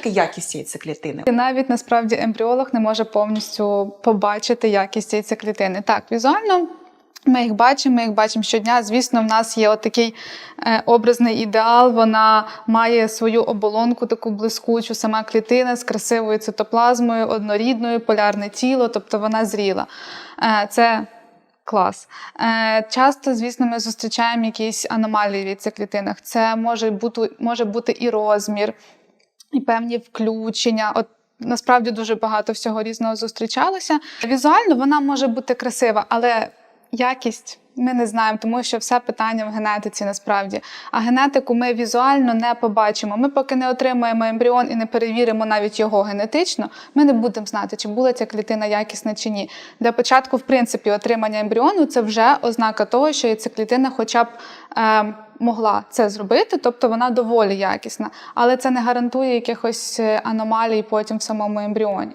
таке якість яйцеклітини? І навіть насправді ембріолог не може повністю побачити якість яйцеклітини. Так, візуально. Ми їх бачимо, ми їх бачимо щодня. Звісно, в нас є отакий е, образний ідеал. Вона має свою оболонку, таку блискучу, сама клітина з красивою цитоплазмою, однорідною, полярне тіло, тобто вона зріла. Е, це клас. Е, часто, звісно, ми зустрічаємо якісь аномалії в яйцеклітинах. Це може бути, може бути і розмір, і певні включення. От насправді дуже багато всього різного зустрічалося. Візуально вона може бути красива, але якість ми не знаємо, тому що все питання в генетиці насправді. А генетику ми візуально не побачимо. Ми поки не отримаємо ембріон і не перевіримо навіть його генетично, ми не будемо знати, чи була ця клітина якісна чи ні. Для початку, в принципі, отримання ембріону це вже ознака того, що ця клітина хоча б. Е, Могла це зробити, тобто вона доволі якісна, але це не гарантує якихось е, аномалій потім в самому ембріоні.